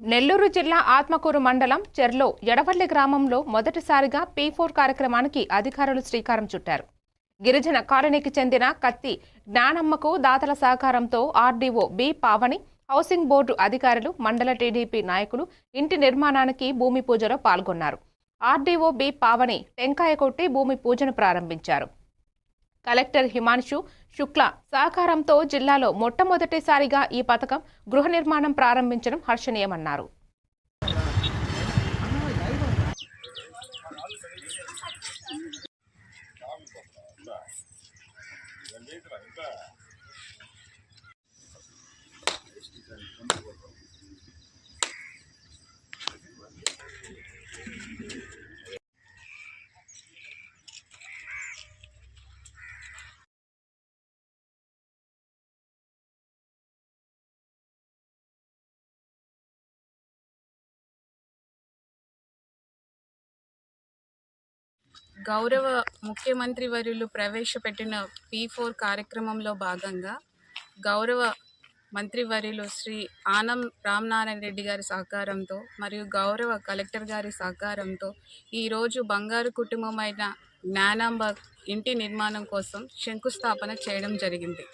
నెల్లూరు జిల్లా ఆత్మకూరు మండలం చెర్లో ఎడవల్లి గ్రామంలో మొదటిసారిగా పీ ఫోర్ కార్యక్రమానికి అధికారులు శ్రీకారం చుట్టారు. గిరిజన కాలనీకి చెందిన కత్తి జ్ఞానమ్మకు దాతల సహకారంతో RDO B Pavani housing board అధికారులు మండల టీడీపీ నాయకులు ఇంటి నిర్మాణానికి భూమి పూజలో పాల్గొన్నారు. ఆర్డీఓ బి పావని టెంకాయ కొట్టి భూమి పూజను ప్రారంభించారు. కలెక్టర్ హిమాన్షు శుక్ల సహకారంతో జిల్లాలో మొట్టమొదటిసారిగా ఈ పథకం గృహ నిర్మాణం ప్రారంభించడం హర్షణీయమన్నారు. గౌరవ ముఖ్యమంత్రి వర్యులు ప్రవేశపెట్టిన పీ ఫోర్ కార్యక్రమంలో భాగంగా గౌరవ మంత్రివర్యులు శ్రీ ఆనం రామనారాయణ రెడ్డి గారి సహకారంతో మరియు గౌరవ కలెక్టర్ గారి సహకారంతో ఈరోజు బంగారు కుటుంబమైన జ్ఞానాంబ ఇంటి నిర్మాణం కోసం శంకుస్థాపన చేయడం జరిగింది.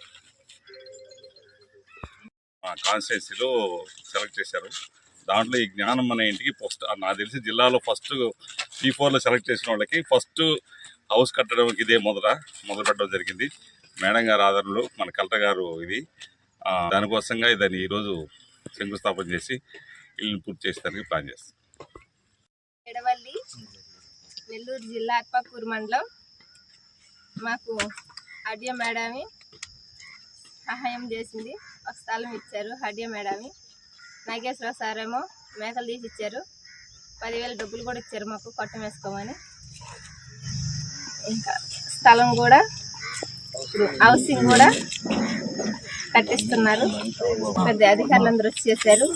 సెలెక్ట్ చేశారు. దాంట్లో ఈ జ్ఞానం అనే ఇంటికి ఫస్ట్ నాకు తెలిసి జిల్లాలో ఫస్ట్ సి ఫోర్లో సెలెక్ట్ చేసిన వాళ్ళకి ఫస్ట్ హౌస్ కట్టడం ఇదే మొదట మొదలు పెట్టడం జరిగింది. మేడం గారి ఆదరణలో మన కలెక్టర్ గారు ఇది దానికోసంగా దాన్ని ఈరోజు శంకుస్థాపన చేసి ఇల్లు పూర్తి చేసేదానికి ప్లాన్ చేస్తాం. ఎడవల్లి నెల్లూరు జిల్లా అత్పకూరు మండలం. మాకు హడియ మేడమి సహాయం చేసింది. ఒక స్థలం ఇచ్చారు హడియ మేడమి. నాగేశ్వర సారేమో మేకలు తీసి ఇచ్చారు. పదివేల డబ్బులు కూడా ఇచ్చారు మాకు పట్టం వేసుకోమని. ఇంకా స్థలం కూడా హౌసింగ్ కూడా కట్టిస్తున్నారు. పెద్ద అధికారులు అందరూ చేశారు